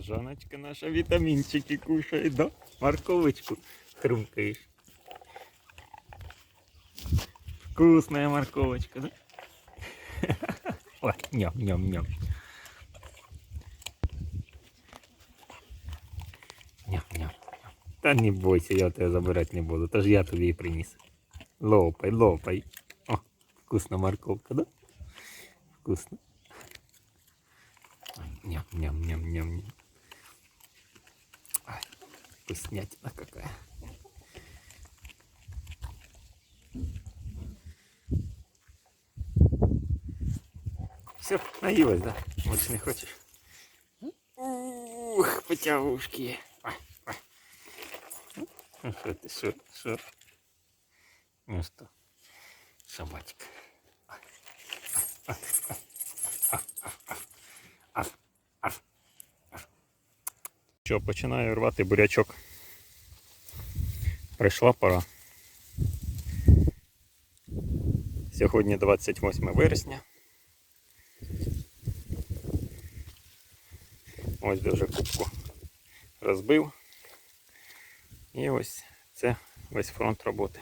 Жаночка наша вітамінчики кушає, да? Морковочку хрумкаєш. Вкусная морковочка, да? Ой, ням-ням-ням. Ням-ням. Та не бойся, я тебе забирати не буду, тож я тобі її приніс. Лопай, лопай. О, вкусна морковка, да? Вкусно. Ой, Ням-ням-ням-ням. Ай, вкуснятина какая. Все, наелась, да? Больше не хочешь? Ух, потягушки. Ай, ай. Ну что ты, что, что? Ну что, собачка. Що, починаю рвати бурячок. Прийшла пора. Сьогодні 28 вересня. Ось де вже кубку розбив. І ось це весь фронт роботи.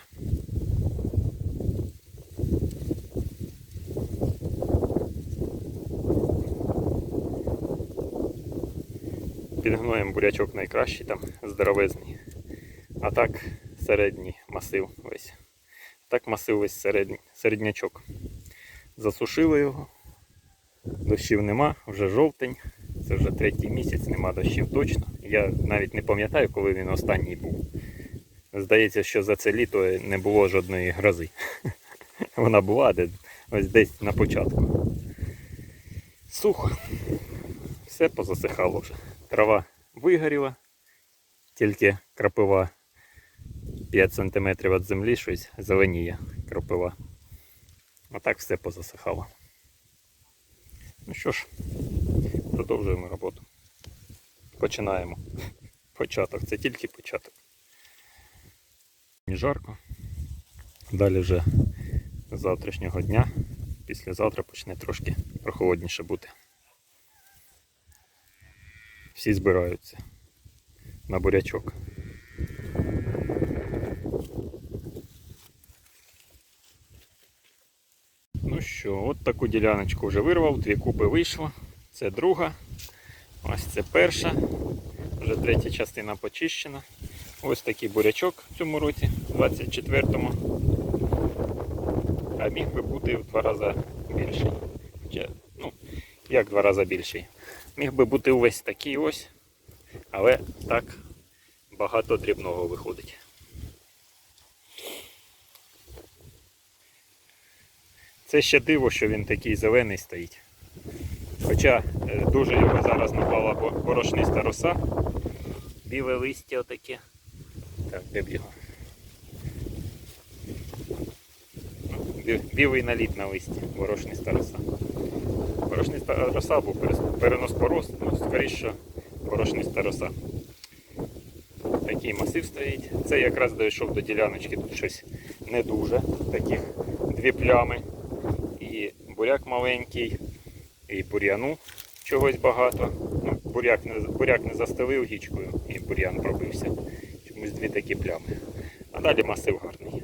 Гноєм бурячок найкращий, там здоровезний. А так середній масив весь. Так масив весь середній, середнячок. Засушили його. Дощів нема, вже жовтень. Це вже третій місяць, нема дощів точно. Я навіть не пам'ятаю, коли він останній був. Здається, що за це літо не було жодної грози. Вона була ось десь на початку. Сухо. Все позасихало вже. Трава вигоріла, тільки крапива 5 см від землі щось зеленіє крапива. А так все позасихало. Ну що ж, продовжуємо роботу. Починаємо. Початок, це тільки початок. Не жарко. Далі вже з завтрашнього дня, післязавтра почне трошки прохолодніше бути. Всі збираються на бурячок. Ну що, от таку діляночку вже вирвав, дві купи вийшло. Це друга. Ось це перша. Вже третя частина почищена. Ось такий бурячок в цьому році, 24-му. А міг би бути в два рази більший. Ну, як два рази більший. Міг би бути увесь такий ось, але так багато дрібного виходить. Це ще диво, що він такий зелений стоїть. Хоча е, дуже його зараз напала бо- борошниста роса. Біле листя отаке. Так, де б його? Ну, Білий наліт на листі, борошниста роса. Борошниста роса або перенос порос, ну, скоріше борошниста роса. Такий масив стоїть. Це якраз дійшов до діляночки, тут щось не дуже. Таких дві плями. І буряк маленький, і бур'яну чогось багато. Ну, буряк, не, буряк не застелив гічкою і бур'ян пробився. Чомусь дві такі плями. А далі масив гарний.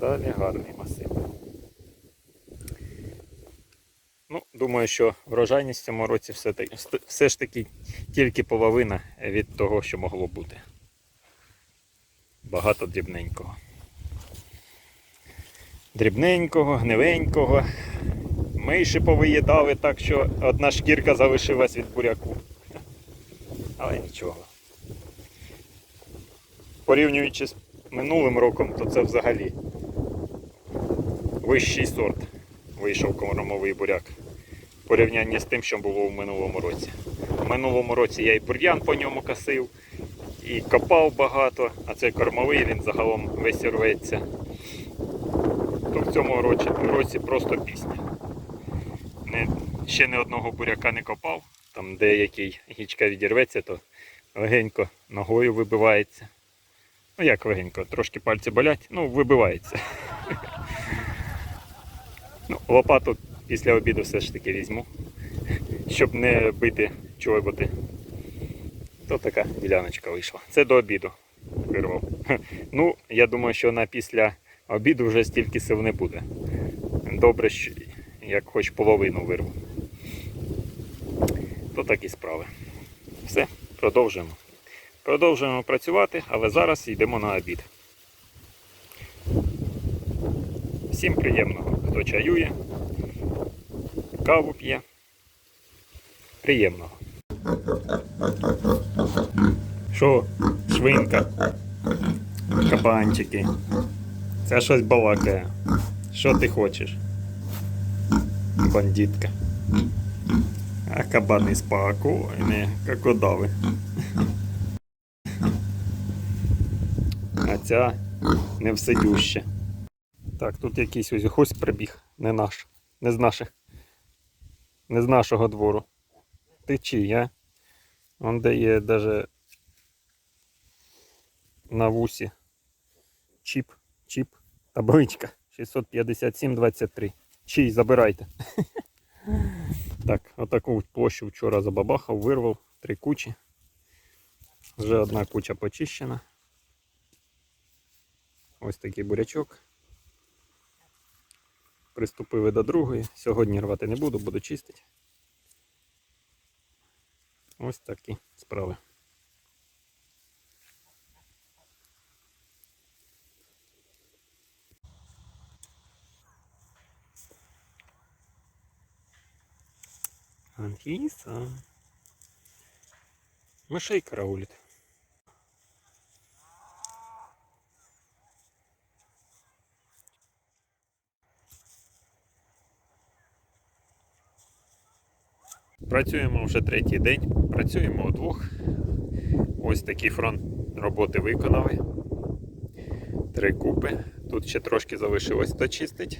Далі гарний масив. Ну, думаю, що врожайність в цьому році все, все ж таки тільки половина від того, що могло бути. Багато дрібненького. Дрібненького, гнивенького. Миші повиїдали так, що одна шкірка залишилась від буряку. Але нічого. Порівнюючи з минулим роком, то це взагалі вищий сорт вийшов кормовий буряк. В порівнянні з тим, що було в минулому році. В минулому році я і бур'ян по ньому косив, і копав багато, а цей кормовий він загалом весь рветься. То в цьому році, році просто пісня. Не, ще не одного буряка не копав. Там деякий гічка відірветься, то легенько ногою вибивається. Ну як легенько, трошки пальці болять, ну вибивається. Ну, лопату після обіду все ж таки візьму. щоб не бити чоботи. То така діляночка вийшла. Це до обіду вирвав. Ну, я думаю, що на після обіду вже стільки сил не буде. Добре, що як хоч половину вирву. То такі справи. Все, продовжуємо. Продовжуємо працювати, але зараз йдемо на обід. Всім приємного, хто чаює, каву п'є. Приємного. Що, свинка? Кабанчики. Це щось балакає. Що ти хочеш? Бандитка. А кабани спокійні, як удави. А ця не всидюще. Так, тут якийсь ось гусь прибіг, не наш, не з наших, не з нашого двору. Ти чий, а? Он де є даже на вусі. Чіп, чіп, табличка 657-23. Чий, забирайте. Так, отаку площу вчора забабахав, вирвав три кучі. Вже одна куча почищена. Ось такий бурячок. Приступили до другої. Сьогодні рвати не буду, буду чистити. Ось такі справи. Анфиса. Мышей караулит. Працюємо вже третій день. Працюємо удвох. Ось такий фронт роботи виконали. Три купи. Тут ще трошки залишилось дочистити.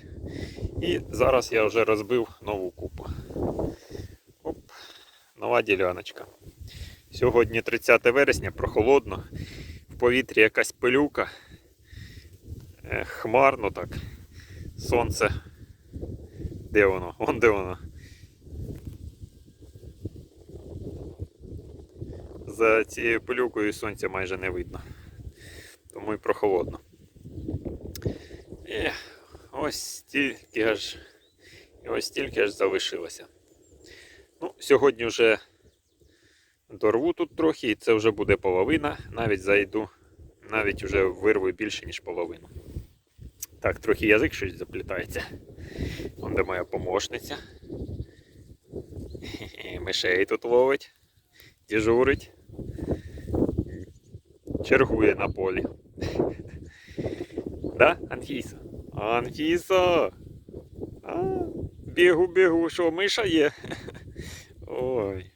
І зараз я вже розбив нову купу. Оп, нова діляночка. Сьогодні 30 вересня, прохолодно. В повітрі якась пилюка. Е, Хмарно так. Сонце. Де воно? Вон де воно. За цією пилюкою сонця майже не видно. Тому і прохолодно. І ось стільки аж. І ось стільки аж залишилося. Ну, сьогодні вже дорву тут трохи, і це вже буде половина. Навіть зайду, навіть вже вирву більше, ніж половину. Так, трохи язик щось заплітається. Вон де моя помощниця. Мишей тут ловить, дежурить. Чергує на полі. Да, Анфіса? Анфіса! Бігу, бігу, що миша є? Ой.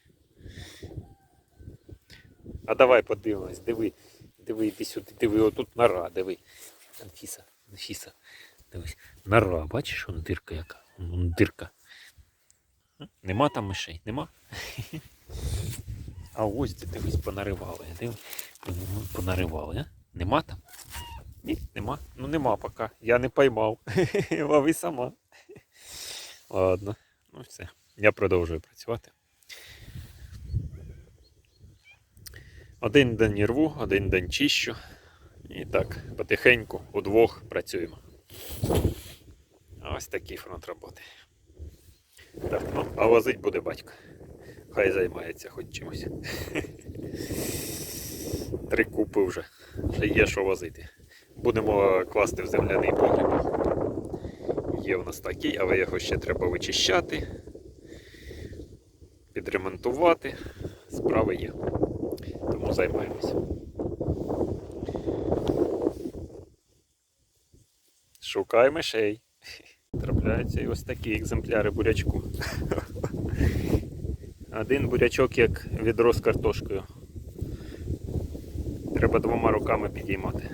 А давай подивимось, диви, диви, іди сюди, диви, отут нора, диви. Анфіса, Анфіса, дивись. Нора, бачиш, вон дирка яка? Вон дирка. Нема там мишей, нема? А ось ти дивись, понаривали. Понаривали, а? Нема там? Ні, нема. Ну нема поки. Я не поймав. Лови сама. Ладно, ну все. Я продовжую працювати. Один день рву, один день чищу. І так, потихеньку, удвох працюємо. Ось такий фронт роботи. Так, ну, а возить буде батько. Хай займається хоч чимось. Три купи вже. Вже є що возити. Будемо класти в земляний погріб. Є в нас такий, але його ще треба вичищати, підремонтувати. Справи є. Тому займаємося. Шукай мишей. Трапляються і ось такі екземпляри бурячку. Один бурячок як відро з картошкою. Треба двома руками підіймати.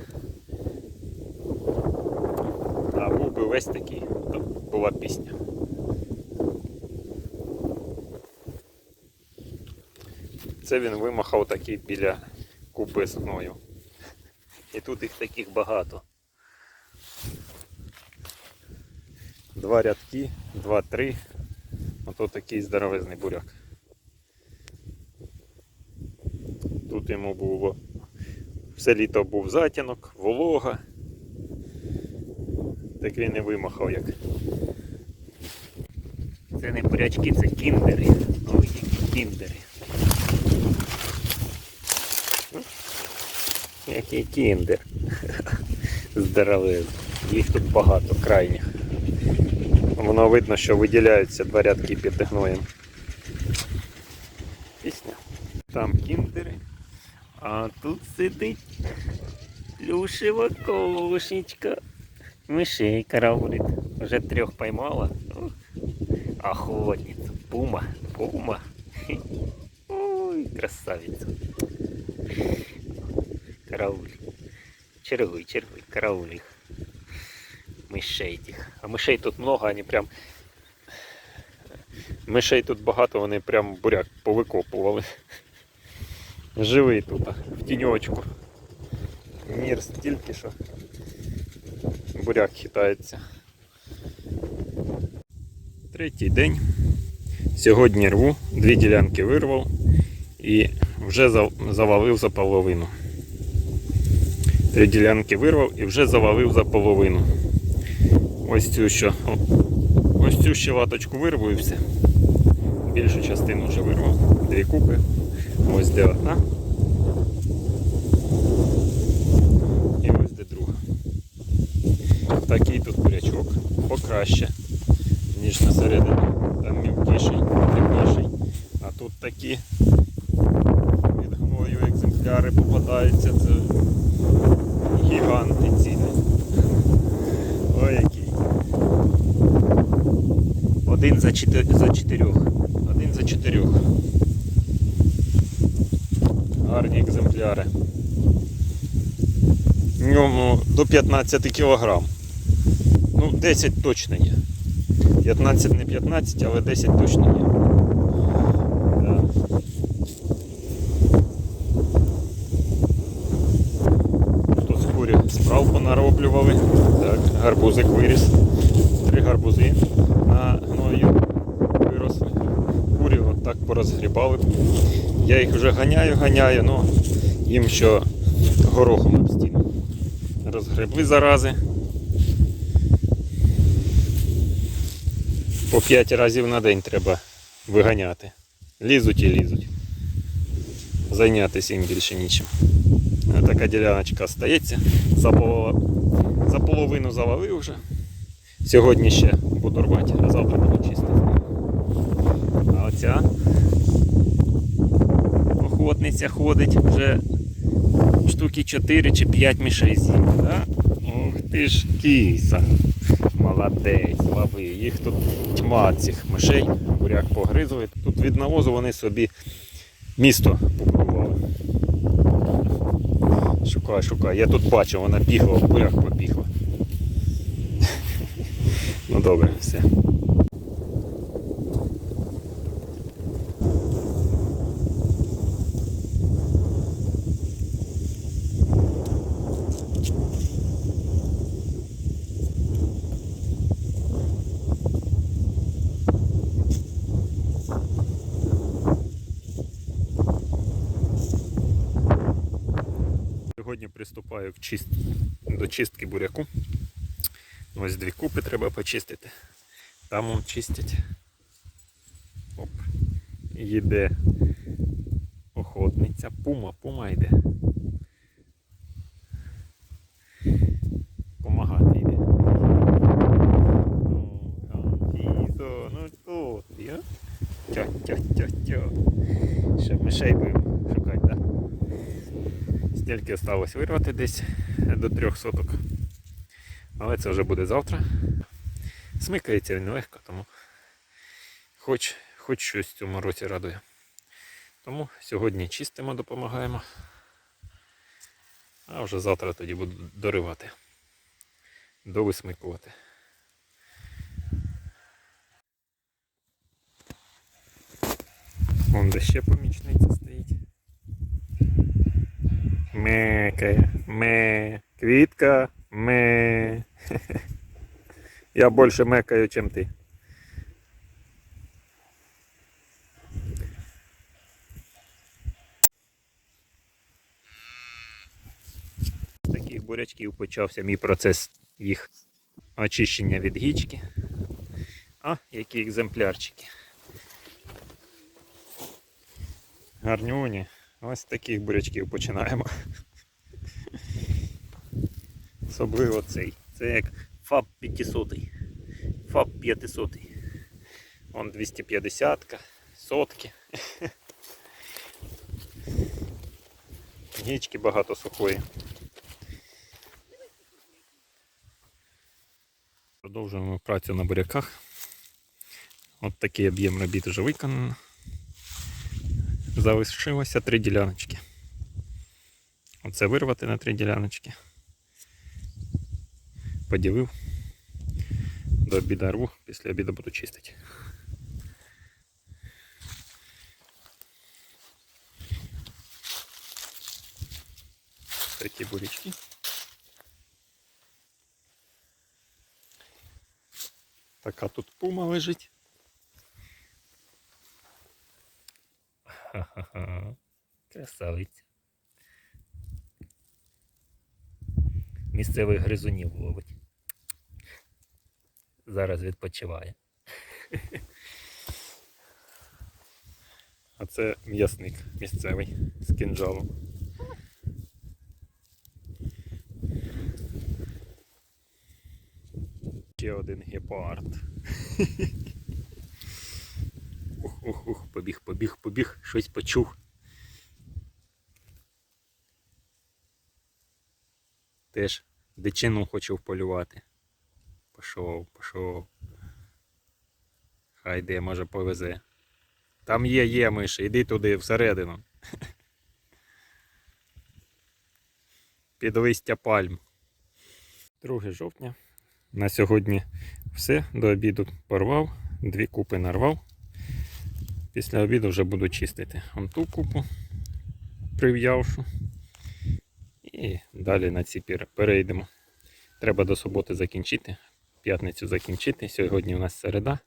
А був би весь такий, то була пісня. Це він вимахав такий біля купи з гною. І тут їх таких багато. Два рядки, два-три. Ото такий здоровезний буряк. Тут йому було все літо був затінок, волога. Так він і вимахав як. Це не бурячки, це кіндери. Ой, які кіндери. Який кіндер. Здоровий. Їх тут багато, крайніх. Воно видно, що виділяються два рядки під гноєм. Пісня. Там кіндери. А тут сидить плюшева кошечка. Мишей караулит. Уже трех поймала. Ух, Охотница. Пума. Пума. Ой, красавица. Карауль. Чергуй, чергуй, карауль их. Мишей тих. А мишей тут много, они прям. Мишей тут багато, вони прям буряк повикопували. Живий тут, в тіньочку. Мір стільки, що буряк хитається. Третій день. Сьогодні рву, дві ділянки вирвав і вже завалив за половину. Три ділянки вирвав і вже завалив за половину. Ось цю що. Ось цю ще латочку вирву і все. Більшу частину вже вирвав. Дві купи. Ось де одна. І ось де друга. Такий тут бурячок. Покраще, ніж на середині. Там мілкіший, дрібніший. А тут такі від гною екземпляри попадаються. Це гіганти цілі. Ой який. Один за чотирьох. Один за чотирьох. Гарні екземпляри. В ньому до 15 кг. Ну, 10 точно є. 15 не 15, але 10 точно є. Тут курі справ понароблювали. Так, гарбузик виріс. Три гарбузи на гною так порозгрібали. Я їх вже ганяю, ганяю, ну їм що горохом об стіну. Розгребли зарази. По 5 разів на день треба виганяти. Лізуть і лізуть. Зайнятися їм більше нічим. Така діляночка стається. За половину завалив вже. Сьогодні ще буду рвати, а завтра буду чистити. А оця охотниця ходить вже штуки 4 чи 5 мішей з'їв. Да? Ох ти ж кіса. Молодець, лови. Їх тут тьма цих мишей, буряк погризує. Тут від навозу вони собі місто побудували. Шукай, шукай. Я тут бачу, вона бігла, в буряк побігла. Ну добре, все. Сьогодні приступаю к чист... до чистки буряку. Ось дві купи треба почистити. Там он чистять. Оп. Їде охотниця. Пума, пума йде. Помагати йде. Ну, ну ти, а? Тя-тя-тя-тя. Ще мишей будемо шукати, так? Да? Стільки осталось вирвати десь до трьох соток. Але це вже буде завтра. Смикається він легко, тому хоч, хоч щось в цьому році радує. Тому сьогодні чистимо, допомагаємо. А вже завтра тоді буду доривати. Довисмикувати. Вон де ще помічниця. Мекає, ме, квітка, ме. Я більше мекаю, ніж ти. З таких бурячків почався мій процес їх очищення від гічки. А, які екземплярчики. Гарнюні. Ось з таких бурячків починаємо. Особливо цей. Це як ФАБ 500. ФАБ 500. Вон 250, сотки. Гічки багато сухої. Продовжуємо працю на буряках. От такий об'єм робіт вже виконано. Залишилося три діляночки. Оце вирвати на три діляночки. Поділив. До обіду рву, після обіду буду чистити. Такі бурячки. Така тут пума лежить. Красавиця. Місцевих гризунів ловить. Зараз відпочиває. А це м'ясник місцевий з кінжалом. Ще один гепард. Ух, ух, ух, побіг, побіг, побіг, щось почув. Теж дичину хочу вполювати. Пішов, пішов. Хай де, може повезе. Там є, є миші, іди туди, всередину. Під листя пальм. 2 жовтня. На сьогодні все. До обіду порвав, дві купи нарвав. Після обіду вже буду чистити. Вон ту купу прив'явшу. І далі на ці перейдемо. Треба до суботи закінчити. П'ятницю закінчити. Сьогодні у нас середа.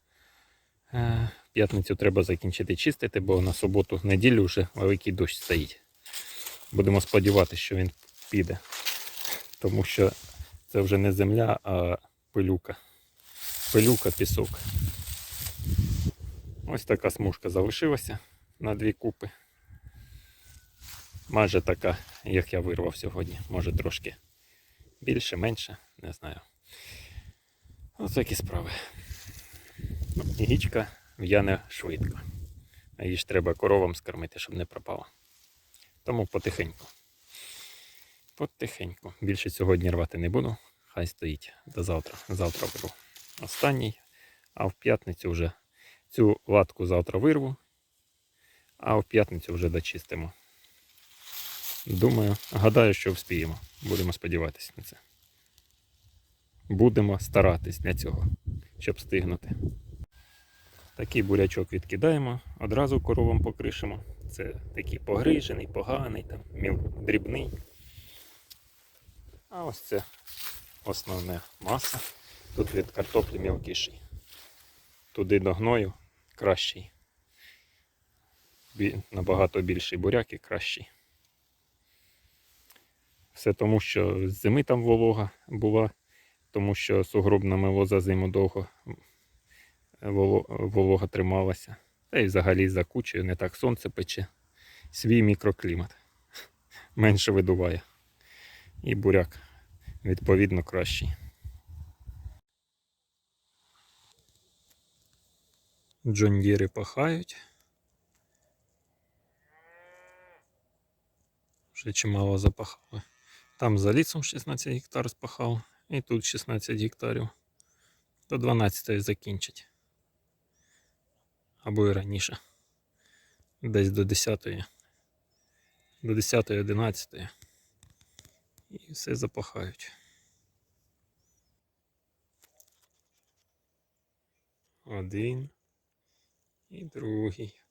Е, П'ятницю треба закінчити чистити, бо на суботу неділю вже великий дощ стоїть. Будемо сподіватися, що він піде. Тому що це вже не земля, а пилюка. Пилюка, пісок. Ось така смужка залишилася на дві купи. Майже така, як я вирвав сьогодні. Може трошки більше, менше, не знаю. Ось такі справи. Гічка в'яне швидко. Її ж треба коровам скормити, щоб не пропала. Тому потихеньку. Потихеньку. Більше сьогодні рвати не буду. Хай стоїть до завтра. Завтра беру останній, а в п'ятницю вже цю латку завтра вирву, а в п'ятницю вже дочистимо. Думаю, гадаю, що вспіємо. Будемо сподіватися на це. Будемо старатись для цього, щоб встигнути. Такий бурячок відкидаємо, одразу коровам покришимо. Це такий погрижений, поганий, там, дрібний. А ось це основна маса. Тут від картоплі мілкіший. Туди до гною кращий. Набагато більший буряк і кращий. Все тому, що з зими там волога була, тому що сугроб намело за зиму довго волога трималася. Та й взагалі за кучею не так сонце пече. Свій мікроклімат. Менше видуває. І буряк відповідно кращий. Джондіри пахають. Вже чимало запахали. Там за лісом 16 гектар спахав, і тут 16 гектарів. До 12 закінчить. Або і раніше. Десь до 10. До 10 11 І все запахають. Один і другий.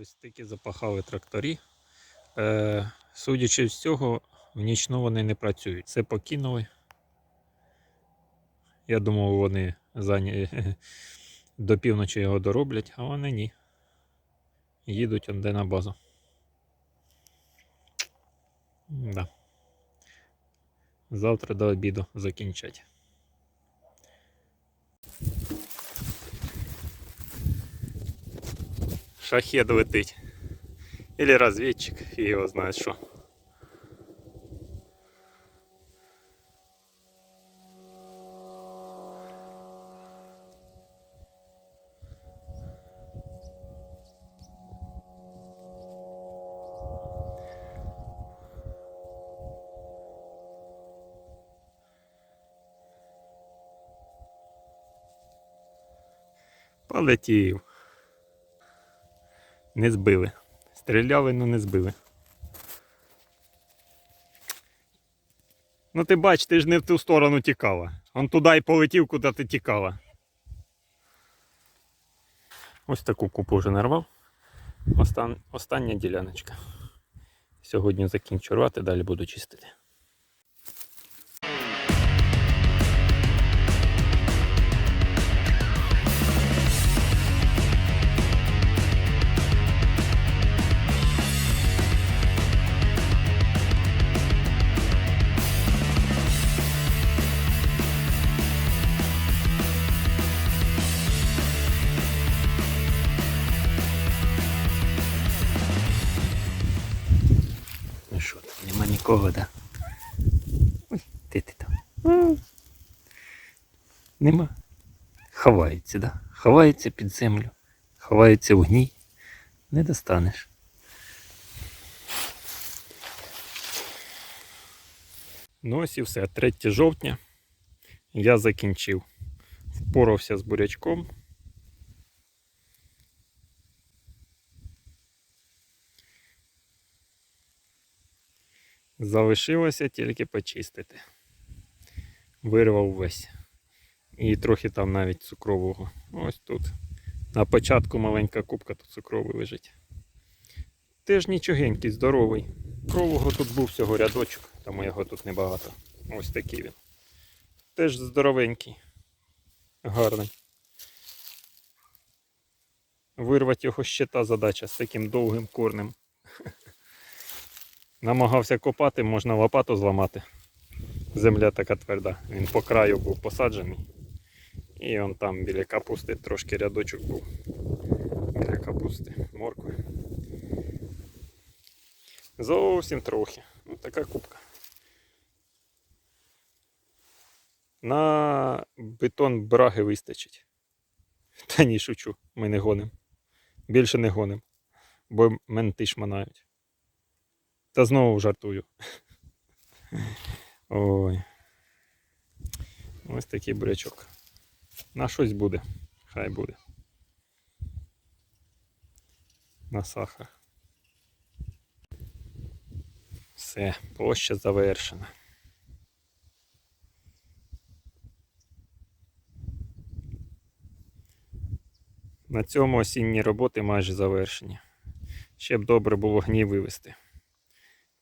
Ось такі запахали тракторі. Е, судячи з цього, В нічну вони не працюють. Все покинули. Я думав, вони зайня... до півночі його дороблять, а вони ні. Їдуть онде на базу. Да. Завтра до обіду закінчать. Шахедовый тыть Или разведчик и его знает что Полетів. Не збили. Стріляли, але не збили. Ну ти бач, ти ж не в ту сторону тікала. Он туди і полетів, куди ти тікала. Ось таку купу вже нарвав. Остан... Остання діляночка. Сьогодні закінчу рвати, далі буду чистити. Нема да? Ой, де ти там? Нема. Ховається, да? Ховається під землю. Ховається в гній. Не достанеш. Ну ось і все. 3 жовтня. Я закінчив. Впорався з бурячком. Залишилося тільки почистити. Вирвав весь. І трохи там навіть цукрового. Ось тут. На початку маленька кубка тут цукровий лежить. Теж нічогенький, здоровий. Крового тут був всього рядочок, тому його тут небагато. Ось такий він. Теж здоровенький. Гарний. Вирвати його ще та задача з таким довгим корнем. Намагався копати, можна лопату зламати. Земля така тверда. Він по краю був посаджений. І он там біля капусти трошки рядочок був. Біля капусти, моркви. Зовсім трохи. Ну, така кубка. На бетон браги вистачить. Та ні, шучу, ми не гонимо. Більше не гонимо. Бо менти шманають. Та знову жартую. Ой. Ось такий бурячок. На щось буде. Хай буде. На сахар. Все, площа завершена. На цьому осінні роботи майже завершені. Ще б добре було гній вивезти.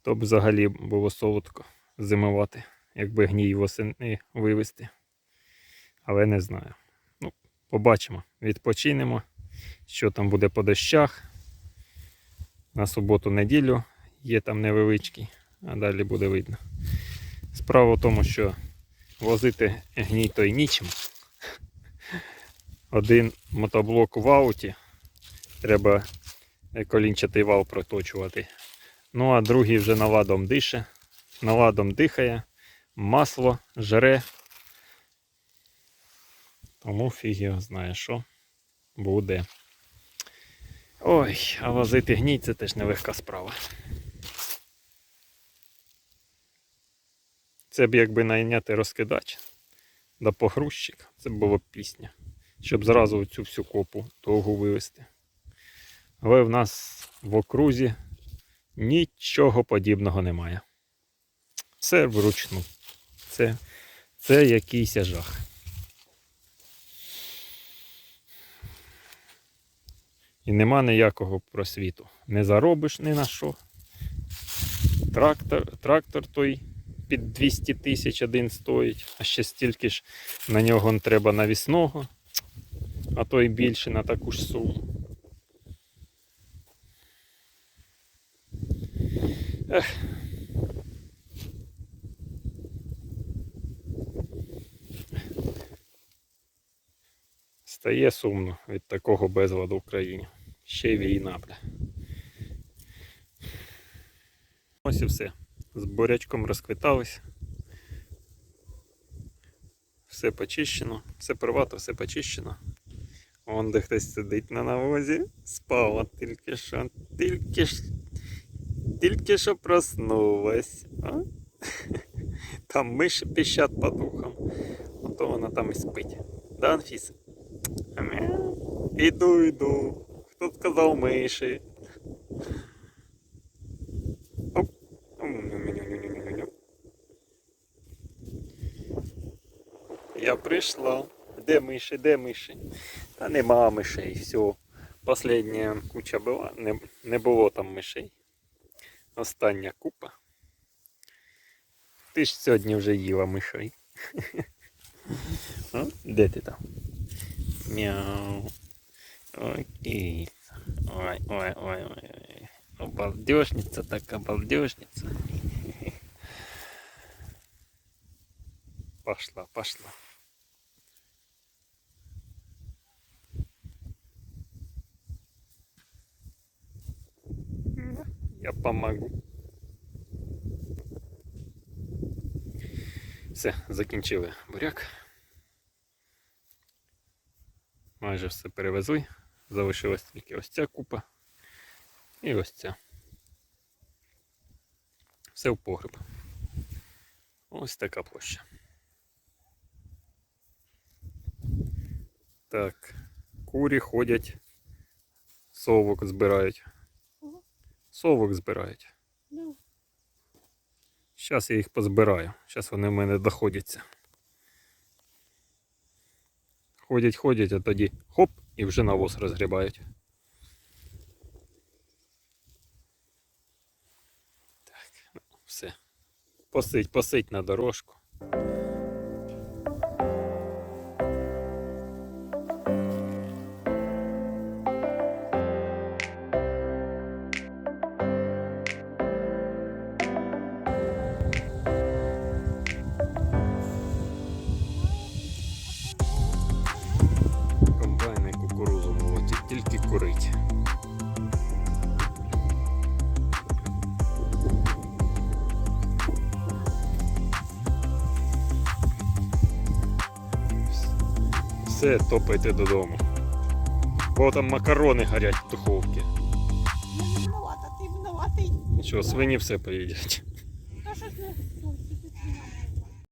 То б взагалі було солодко зимувати, якби гній восени вивезти. Але не знаю. Ну, побачимо. Відпочинемо, що там буде по дощах. На суботу-неділю є там невеличкий, а далі буде видно. Справа в тому, що возити гній то й нічим. Один мотоблок в ауті. Треба колінчатий вал проточувати. Ну а другий вже наладом дише, наладом дихає, масло жре. Тому фіг його знає, що буде. Ой, а возити гній це теж нелегка справа. Це б якби найняти розкидач да погрузчик, це б було б пісня. Щоб зразу цю всю копу довгу вивезти. Але в нас в окрузі Нічого подібного немає. Все вручну. Це, це якийсь жах. І нема ніякого просвіту. Не заробиш ні на що. Трактор, трактор той під 200 тисяч один стоїть, а ще стільки ж на нього треба навісного, а то й більше на таку ж суму. Ех. Стає сумно від такого безладу в країні. Ще й війна, бля. Ось і все. З бурячком розквітались. Все почищено, все первато, все почищено. Вон де хтось сидить на навозі. Спала тільки що. Тільки ж. Тільки що проснулась. А? Там миші піщать по духам. Ото вона там і спить. Да, Анфіс? Мяу. Іду, іду. Хто сказав миші? Я прийшла. Де миші, де миші? Та нема мишей, все. Последня куча була, не, не було там мишей. Остання купа. Ти ж сьогодні вже їла мишей. А? Де ти там? Мяу. Окей. Ой, ой, ой, ой, ой. Обалдежница так обалдежница. Пошла, пошла. Помогу. Все, закінчили буряк. Майже все перевезли. Залишилась тільки ось ця купа і ось ця. Все в погреб. Ось така площа. Так, курі ходять, совок збирають. Совок збирають. Зараз я їх позбираю. Зараз вони в мене доходяться. Ходять, ходять, а тоді хоп, і вже навоз розгрібають. Так, ну, все. Посить, посить на дорожку. Все, топайте додому. Бо там макарони горять в духовці. я не винувата, ти винуватий. Нічого, свині все поїдять.